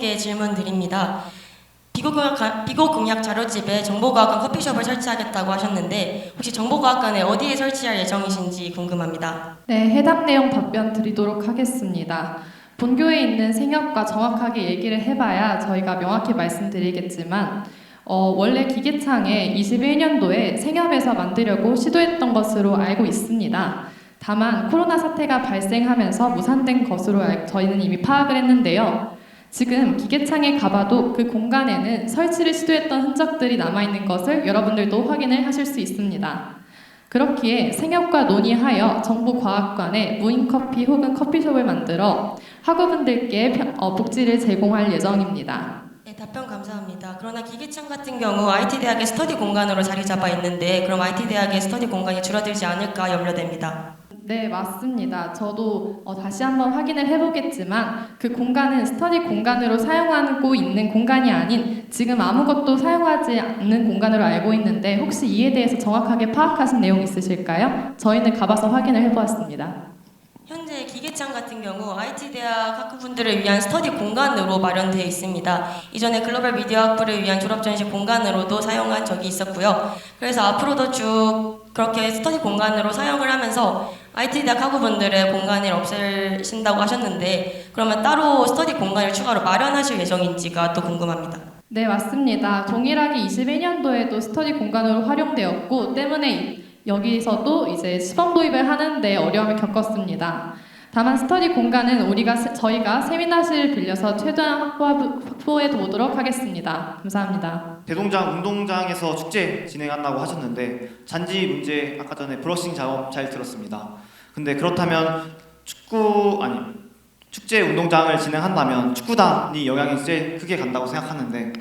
후보님께 질문 드립니다. 비고공약, 자료집에 정보과학관 커피숍을 설치하겠다고 하셨는데 혹시 정보과학관에 어디에 설치할 예정이신지 궁금합니다. 네, 해당 내용 답변 드리도록 하겠습니다. 본교에 있는 생협과 정확하게 얘기를 해봐야 저희가 명확히 말씀드리겠지만 어, 원래 기계창에 21년도에 생협에서 만들려고 시도했던 것으로 알고 있습니다. 다만 코로나 사태가 발생하면서 무산된 것으로 알- 저희는 이미 파악을 했는데요. 지금 기계창에 가봐도 그 공간에는 설치를 시도했던 흔적들이 남아있는 것을 여러분들도 확인을 하실 수 있습니다. 그렇기에 생협과 논의하여 정부과학관에 무인커피 혹은 커피숍을 만들어 학우분들께 편- 어, 복지를 제공할 예정입니다. 네, 답변 감사합니다. 그러나 기계창 같은 경우 IT 대학의 스터디 공간으로 자리 잡아 있는데 그럼 IT 대학의 스터디 공간이 줄어들지 않을까 염려됩니다. 네, 맞습니다. 저도 어, 다시 한번 확인을 해보겠지만 그 공간은 스터디 공간으로 사용하고 있는 공간이 아닌 지금 아무것도 사용하지 않는 공간으로 알고 있는데 혹시 이에 대해서 정확하게 파악하신 내용 있으실까요? 저희는 가봐서 확인을 해보았습니다. 현재 기계창 같은 경우 IT 대학 학부분들을 위한 스터디 공간으로 마련되어 있습니다. 이전에 글로벌 미디어 학부를 위한 졸업 전시 공간으로도 사용한 적이 있었고요. 그래서 앞으로도 쭉 그렇게 스터디 공간으로 사용을 하면서 IT 대학 학부분들의 공간을 없애신다고 하셨는데 그러면 따로 스터디 공간을 추가로 마련하실 예정인지가 또 궁금합니다. 네, 맞습니다. 동일하게 21년도에도 스터디 공간으로 활용되었고 때문에 이- 여기서도 이제 시범 도입을 하는데 어려움을 겪었습니다. 다만 스터디 공간은 우리가 세- 저희가 세미나실을 빌려서 최대한 확보해 보도록 하겠습니다. 감사합니다. 대동장 운동장에서 축제 진행한다고 하셨는데 잔지 문제 아까 전에 브러싱 작업 잘 들었습니다. 근데 그렇다면 축구 아니 축제 운동장을 진행한다면 축구단이 영향이 제일 크게 간다고 생각하는데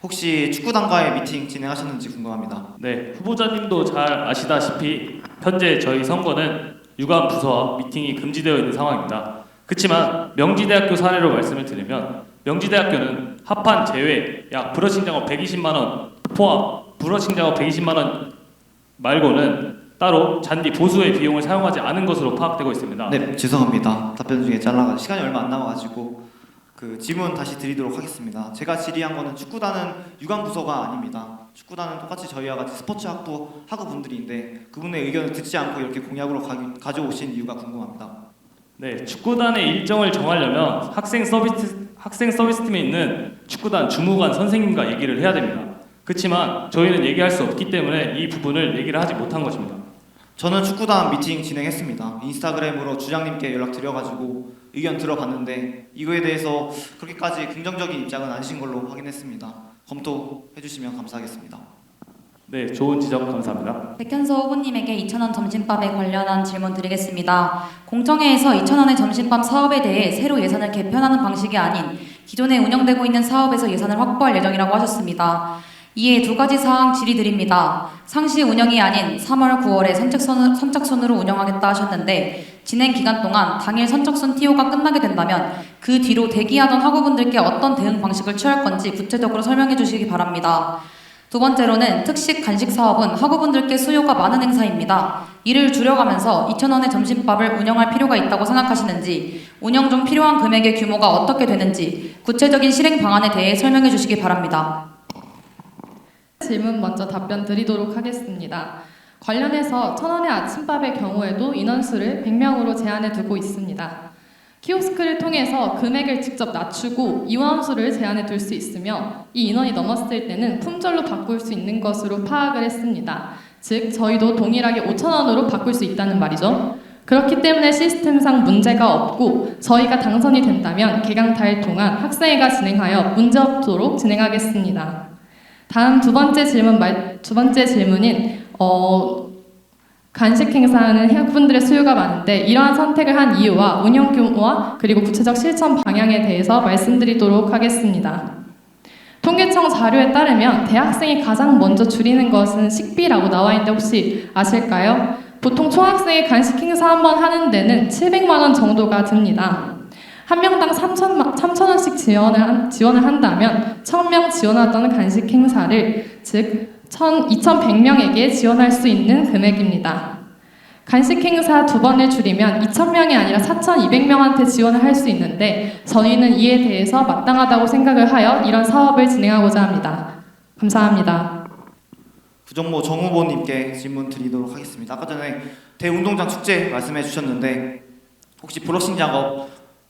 혹시 축구단과의 미팅 진행하셨는지 궁금합니다. 네, 후보자님도 잘 아시다시피 현재 저희 선거는 유관 부서와 미팅이 금지되어 있는 상황입니다. 그렇지만 명지대학교 사례로 말씀을 드리면 명지대학교는 합판 제외 약 브러싱 작업 120만 원 포함 브러싱 작업 120만 원 말고는 따로 잔디 보수의 비용을 사용하지 않은 것으로 파악되고 있습니다. 네 죄송합니다. 답변 중에 잘라가 시간이 얼마 안 남아가지고 그 질문 다시 드리도록 하겠습니다. 제가 질의한 거는 축구단은 유관 부서가 아닙니다. 축구단은 똑같이 저희와 같이 스포츠 학부 학우 분들인데 그분의 의견을 듣지 않고 이렇게 공약으로 가, 가져오신 이유가 궁금합니다. 네, 축구단의 일정을 정하려면 학생 서비스 학생 서비스팀에 있는 축구단 주무관 선생님과 얘기를 해야 됩니다. 그렇지만 저희는 얘기할 수 없기 때문에 이 부분을 얘기를 하지 못한 것입니다. 저는 축구단 미팅 진행했습니다. 인스타그램으로 주장님께 연락 드려가지고 의견 들어봤는데 이거에 대해서 그렇게까지 긍정적인 입장은 아니신 걸로 확인했습니다. 검토해 주시면 감사하겠습니다. 네, 좋은 지적 감사합니다. 백현서 후보님에게 2,000원 점심밥에 관련한 질문 드리겠습니다. 공청회에서 2,000원의 점심밥 사업에 대해 새로 예산을 개편하는 방식이 아닌 기존에 운영되고 있는 사업에서 예산을 확보할 예정이라고 하셨습니다. 이에 두 가지 사항 질의드립니다. 상시 운영이 아닌 3월, 9월에 선착순, 선착순으로 운영하겠다 하셨는데 진행 기간 동안 당일 선착순 TO가 끝나게 된다면 그 뒤로 대기하던 학우분들께 어떤 대응 방식을 취할 건지 구체적으로 설명해 주시기 바랍니다. 두 번째로는 특식 간식 사업은 학우분들께 수요가 많은 행사입니다. 이를 줄여가면서 2,000원의 점심밥을 운영할 필요가 있다고 생각하시는지, 운영 중 필요한 금액의 규모가 어떻게 되는지, 구체적인 실행 방안에 대해 설명해 주시기 바랍니다. 질문 먼저 답변 드리도록 하겠습니다. 관련해서 천원의 아침밥의 경우에도 인원수를 100명으로 제한해 두고 있습니다. 키오스크를 통해서 금액을 직접 낮추고 이원수를 제한해 둘 수 있으며 이 인원이 넘었을 때는 품절로 바꿀 수 있는 것으로 파악을 했습니다. 즉 저희도 동일하게 5천원으로 바꿀 수 있다는 말이죠. 그렇기 때문에 시스템상 문제가 없고 저희가 당선이 된다면 개강 달 동안 학생회가 진행하여 문제 없도록 진행하겠습니다. 다음 두 번째 질문 말, 두 번째 질문인 어, 간식 행사는 학부분들의 수요가 많은데 이러한 선택을 한 이유와 운영 규모와 그리고 구체적 실천 방향에 대해서 말씀드리도록 하겠습니다. 통계청 자료에 따르면 대학생이 가장 먼저 줄이는 것은 식비라고 나와 있는데 혹시 아실까요? 보통 총학생이 간식 행사 한 번 하는 데는 700만 원 정도가 듭니다. 한 명당 3천, 3천 원씩 지원을, 한, 지원을 한다면 1000명 지원하던 간식 행사를 즉 2,100명에게 지원할 수 있는 금액입니다. 간식 행사 두 번을 줄이면 2,000명이 아니라 4,200명한테 지원을 할 수 있는데 저희는 이에 대해서 마땅하다고 생각을 하여 이런 사업을 진행하고자 합니다. 감사합니다. 구정모 정 후보님께 질문 드리도록 하겠습니다. 아까 전에 대운동장 축제 말씀해 주셨는데 혹시 브러싱 작업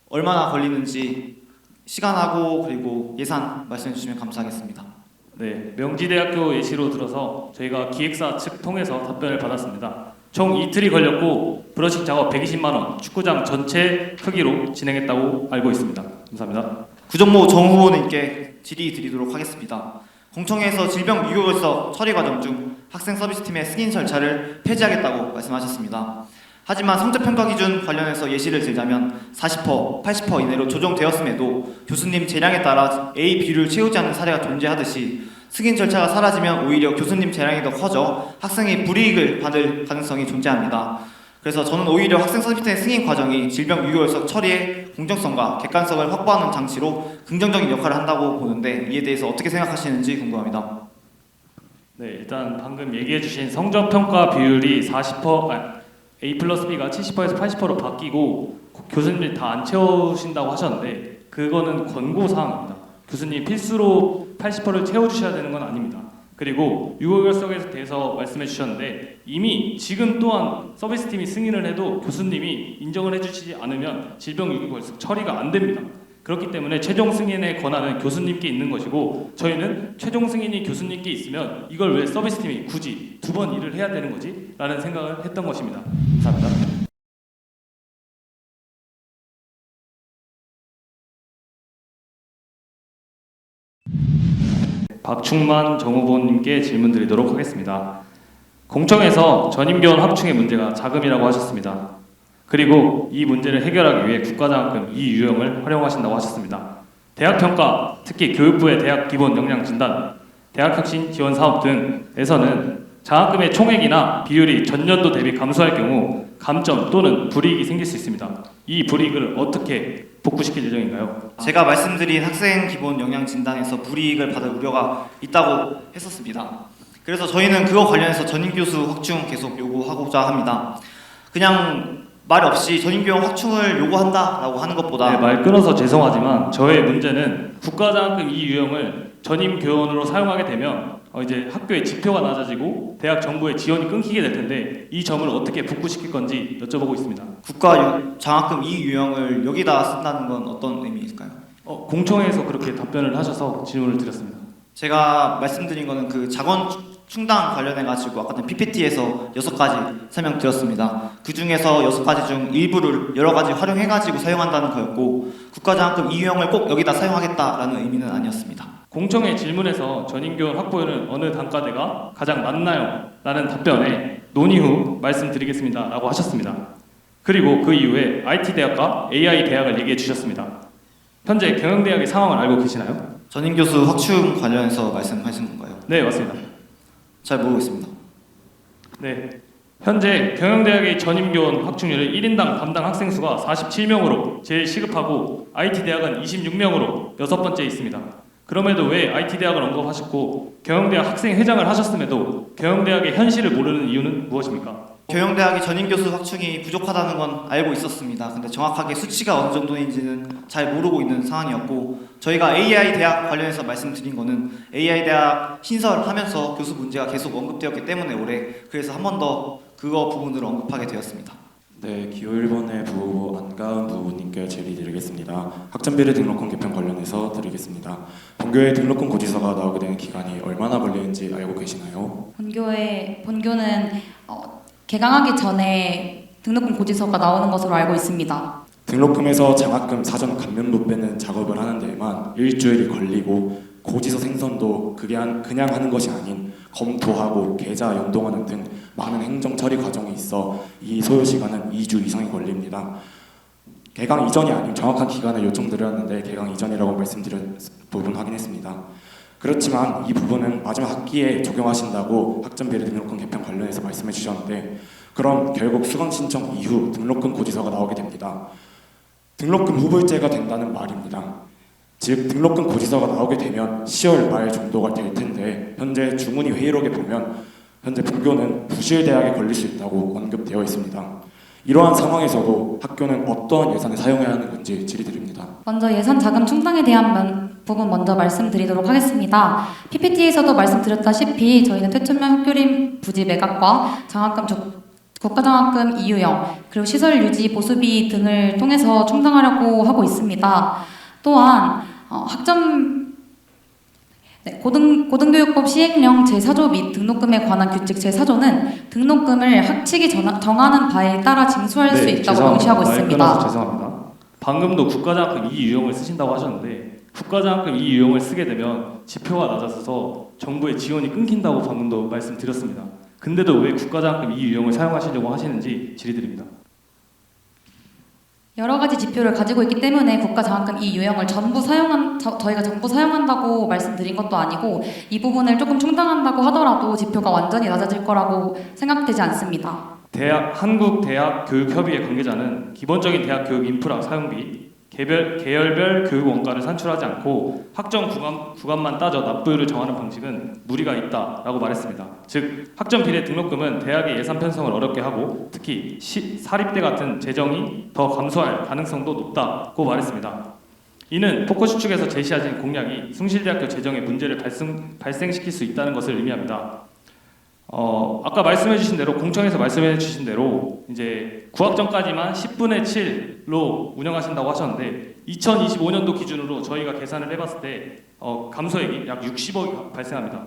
얼마나 걸리는지 시간하고 그리고 예산 말씀해 주시면 감사하겠습니다. 네, 명지대학교 예시로 들어서 저희가 기획사 측 통해서 답변을 받았습니다. 총 이틀이 걸렸고 브러싱 작업 120만 원, 축구장 전체 크기로 진행했다고 알고 있습니다. 감사합니다. 구정모 정 후보님께 질의 드리도록 하겠습니다. 공청회에서 질병 유효결석 처리 과정 중 학생 서비스팀의 승인 절차를 폐지하겠다고 말씀하셨습니다. 하지만 성적평가 기준 관련해서 예시를 들자면 40%, 80% 이내로 조정되었음에도 교수님 재량에 따라 A, B를 채우지 않는 사례가 존재하듯이 승인 절차가 사라지면 오히려 교수님 재량이 더 커져 학생이 불이익을 받을 가능성이 존재합니다. 그래서 저는 오히려 학생 서비스팀의 승인 과정이 질병 유효결석 처리의 공정성과 객관성을 확보하는 장치로 긍정적인 역할을 한다고 보는데 이에 대해서 어떻게 생각하시는지 궁금합니다. 네, 일단 방금 얘기해 주신 성적 평가 비율이 40% 아, A 플러스 B가 70%에서 80%로 바뀌고 교수님들이 다안 채우신다고 하셨는데 그거는 권고 사항입니다. 교수님 필수로 80%를 채워주셔야 되는 건 아닙니다. 그리고 유효결석에 대해서 말씀해 주셨는데 이미 지금 또한 서비스팀이 승인을 해도 교수님이 인정을 해주시지 않으면 질병 유효결석 처리가 안 됩니다. 그렇기 때문에 최종 승인의 권한은 교수님께 있는 것이고 저희는 최종 승인이 교수님께 있으면 이걸 왜 서비스팀이 굳이 두 번 일을 해야 되는 거지? 라는 생각을 했던 것입니다. 감사합니다. 박충만 정 후보님께 질문 드리도록 하겠습니다. 공청에서 전임교원 확충의 문제가 자금이라고 하셨습니다. 그리고 이 문제를 해결하기 위해 국가장학금 이 유형을 활용하신다고 하셨습니다. 대학 평가, 특히 교육부의 대학 기본 역량 진단, 대학 혁신 지원 사업 등에서는 장학금의 총액이나 비율이 전년도 대비 감소할 경우 감점 또는 불이익이 생길 수 있습니다. 이 불이익을 어떻게 복구시킬 예정인가요? 제가 말씀드린 학생 기본 영양 진단에서 불이익을 받을 우려가 있다고 했었습니다. 그래서 저희는 그거 관련해서 전임 교수 확충 계속 요구하고자 합니다. 그냥 말 없이 전임 교원 확충을 요구한다라고 하는 것보다 네, 말 끊어서 죄송하지만 저의 문제는 국가장학금 이 유형을 전임 교원으로 사용하게 되면 어, 이제 학교의 지표가 낮아지고 대학 정부의 지원이 끊기게 될 텐데 이 점을 어떻게 복구시킬 건지 여쭤보고 있습니다. 국가 유- 장학금 이 유형을 여기다 쓴다는 건 어떤 의미일까요? 어, 공청회에서 그렇게 답변을 하셔서 질문을 드렸습니다. 제가 말씀드린 거는 그 자원 충- 충당 관련해 가지고 아까 전 PPT에서 여섯 가지 설명 드렸습니다. 그 중에서 여섯 가지 중 일부를 여러 가지 활용해 가지고 사용한다는 거였고 국가장학금 이 유형을 꼭 여기다 사용하겠다라는 의미는 아니었습니다. 공청회 질문에서 전임교원 확보율은 어느 단과대가 가장 많나요? 라는 답변에 논의 후 말씀드리겠습니다. 라고 하셨습니다. 그리고 그 이후에 IT 대학과 AI 대학을 얘기해 주셨습니다. 현재 경영대학의 상황을 알고 계시나요? 전임 교수 확충 관련해서 말씀하신 건가요? 네, 맞습니다. 잘 모르겠습니다. 네. 현재 경영대학의 전임교원 확충률은 1인당 담당 학생 수가 47명으로 제일 시급하고 IT대학은 26명으로 여섯 번째 있습니다. 그럼에도 왜 IT대학을 언급하셨고 경영대학 학생 회장을 하셨음에도 경영대학의 현실을 모르는 이유는 무엇입니까? 경영대학이 전임 교수 확충이 부족하다는 건 알고 있었습니다. 근데 정확하게 수치가 어느 정도인지는 잘 모르고 있는 상황이었고 저희가 AI 대학 관련해서 말씀드린 거는 AI 대학 신설하면서 교수 문제가 계속 언급되었기 때문에 올해 그래서 한 번 더 그거 부분을 언급하게 되었습니다. 네, 기호 1번의 부후보 안가은 부후보님께 질의드리겠습니다. 학점비례 등록금 개편 관련해서 드리겠습니다. 본교의 등록금 고지서가 나오게 되는 기간이 얼마나 걸리는지 알고 계시나요? 본교의 본교는 어, 개강하기 전에 등록금 고지서가 나오는 것으로 알고 있습니다. 등록금에서 장학금 사전 감면부 빼는 작업을 하는 데에만 일주일이 걸리고 고지서 생성도 그게 한- 그냥 하는 것이 아닌 검토하고 계좌 연동하는 등 많은 행정 처리 과정이 있어 이 소요 시간은 2주 이상이 걸립니다. 개강 이전이 아닌 정확한 기간을 요청드렸는데 개강 이전이라고 말씀드린 부분 확인했습니다. 그렇지만 이 부분은 마지막 학기에 적용하신다고 학점비례 등록금 개편 관련해서 말씀해 주셨는데 그럼 결국 수강 신청 이후 등록금 고지서가 나오게 됩니다. 등록금 후불제가 된다는 말입니다. 즉 등록금 고지서가 나오게 되면 10월 말 정도가 될 텐데 현재 주문위 회의록에 보면 현재 분교는 부실대학에 걸릴 수 있다고 언급되어 있습니다. 이러한 상황에서도 학교는 어떠한 예산을 사용해야 하는 건지 질의드립니다. 먼저 예산 자금 충당에 대한 면- 부분 먼저 말씀드리도록 하겠습니다. PPT에서도 말씀드렸다시피 저희는 퇴천면 학교림 부지 매각과 장학금 조- 국가장학금 이유형 그리고 시설 유지 보수비 등을 통해서 충당하려고 하고 있습니다. 또한 어, 학점 네, 고등, 고등교육법 시행령 제4조 및 등록금에 관한 규칙 제4조는 등록금을 학칙이 정- 정하는 바에 따라 징수할 수 있다고 네, 죄송합니다. 명시하고 말 있습니다. 죄송합니다. 방금도 국가장학금 이 유형을 쓰신다고 하셨는데 국가장학금 이 유형을 쓰게 되면 지표가 낮아져서 정부의 지원이 끊긴다고 방금도 말씀드렸습니다. 근데도 왜 국가장학금 이 유형을 사용하시려고 하시는지 질의드립니다. 여러 가지 지표를 가지고 있기 때문에 국가 장학금 이 유형을 전부 사용한 저, 저희가 전부 사용한다고 말씀드린 것도 아니고 이 부분을 조금 충당한다고 하더라도 지표가 완전히 낮아질 거라고 생각되지 않습니다. 대학 한국 대학 교육 협의회 관계자는 기본적인 대학 교육 인프라 사용비 개별 계열별 교육 원가를 산출하지 않고 학점 구간 구간만 따져 납부율을 정하는 방식은 무리가 있다라고 말했습니다. 즉 학점 비례 등록금은 대학의 예산 편성을 어렵게 하고 특히 시, 사립대 같은 재정이 더 감소할 가능성도 높다고 말했습니다. 이는 포커스 측에서 제시하신 공약이 숭실대학교 재정에 문제를 발생, 발생시킬 수 있다는 것을 의미합니다. 어, 아까 말씀해 주신 대로 공청에서 말씀해 주신 대로 이제 구학전까지만 10분의 7로 운영하신다고 하셨는데 2025년도 기준으로 저희가 계산을 해봤을 때 어, 감소액이 약 60억이 발생합니다.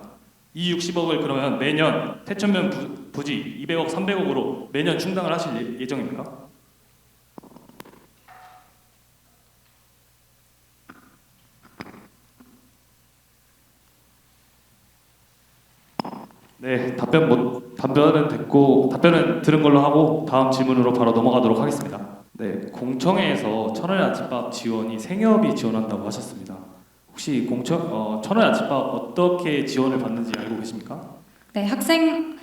이 60억을 그러면 매년 태천면 부, 부지 200억, 300억으로 매년 충당을 하실 예- 예정입니까? 네, 답변 못 답변은 됐고 답변은 들은 걸로 하고 다음 질문으로 바로 넘어가도록 하겠습니다. 네, 공청회에서 천원의 아침밥 지원이 생협이 지원한다고 하셨습니다. 혹시 공청 어, 천원의 아침밥 어떻게 지원을 받는지 알고 계십니까? 네, 학생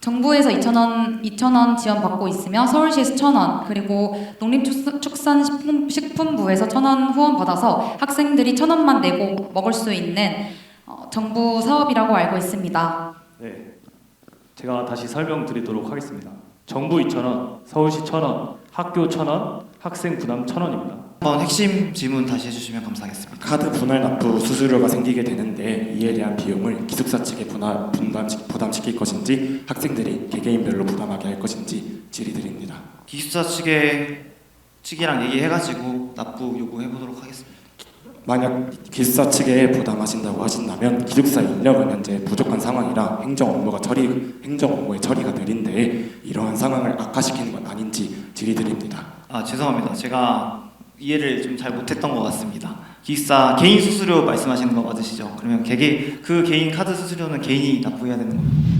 정부에서 2,000원 2,000원 지원 받고 있으며 서울시에서 1,000원 그리고 농림축산식품부에서 1,000원 후원 받아서 학생들이 1,000원만 내고 먹을 수 있는 어, 정부 사업이라고 알고 있습니다. 네, 제가 다시 설명드리도록 하겠습니다. 정부 2,000원, 서울시 1,000원, 학교 1,000원, 학생 부담 1,000원입니다. 한번 핵심 질문 다시 해주시면 감사하겠습니다. 카드 분할 납부 수수료가 생기게 되는데 이에 대한 비용을 기숙사 측에 분할, 분담, 부담시킬 것인지 학생들이 개개인별로 부담하게 할 것인지 질의드립니다. 기숙사 측에 측이랑 얘기해가지고 납부 요구해 보도록 하겠습니다. 만약 기숙사 측에 부담하신다고 하신다면 기숙사 인력은 현재 부족한 상황이라 행정 업무가 처리 행정 업무의 처리가 느린데 이러한 상황을 악화시키는 건 아닌지 질의드립니다. 아 죄송합니다. 제가 이해를 좀 잘 못했던 것 같습니다. 기숙사 개인 수수료 말씀하시는 거 맞으시죠? 그러면 개개 그 개인 카드 수수료는 개인이 납부해야 되는 겁니다.